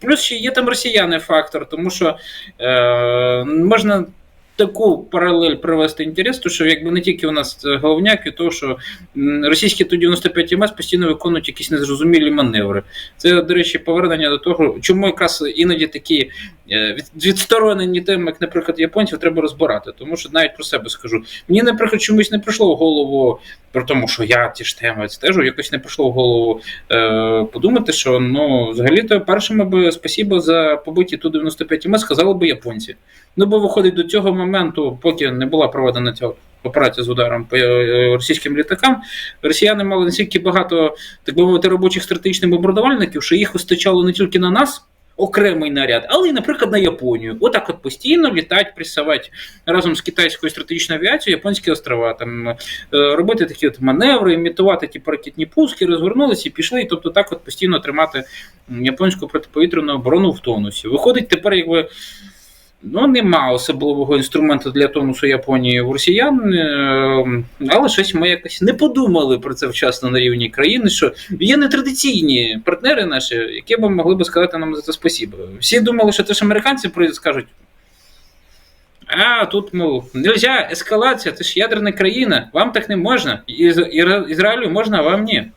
Плюс ще є там росіяни фактор, тому що е, можна таку паралель провести інтерес, тому що якби не тільки у нас е, головняк, і то, що російські ту 95 МС постійно виконують якісь незрозумілі маневри. Це, до речі, повернення до того, чому якраз іноді такі відсторонені теми, як, наприклад, японців, треба розбирати. Тому що навіть про себе скажу. Мені, наприклад, чомусь не прийшло в голову, про тому, що я ті ж теми стежу, якось не прийшло в голову е, подумати, що ну, взагалі-то першими би спасибо за побиті ту 95 МС сказали би японці. Ну, бо виходить до цього моменту, поки не була проведена ця операція з ударом по е, російським літакам, росіяни мали настільки багато, так би мовити, робочих стратегічних бомбардувальників, що їх вистачало не тільки на нас. Окремий наряд, але наприклад, на Японію. Отак от постійно літають, пресувати разом з китайською стратегічною авіацією японські острова. Там е, робити такі от маневри, імітувати ті ракетні пуски, розвернулися і пішли. І тобто так от постійно тримати японську протиповітряну оборону в тонусі. Виходить, тепер якби. Ну, нема особливого інструменту для тонусу Японії у росіян, е, але щось ми якось не подумали про це вчасно на рівні країни, що є нетрадиційні партнери наші, які б могли б сказати нам за це спасибо. Всі думали, що це американці прийдуть скажуть. А, тут, мов, нельзя, ескалація, це ж ядерна країна, вам так не можна. Із, Ізраїлю можна, а вам ні.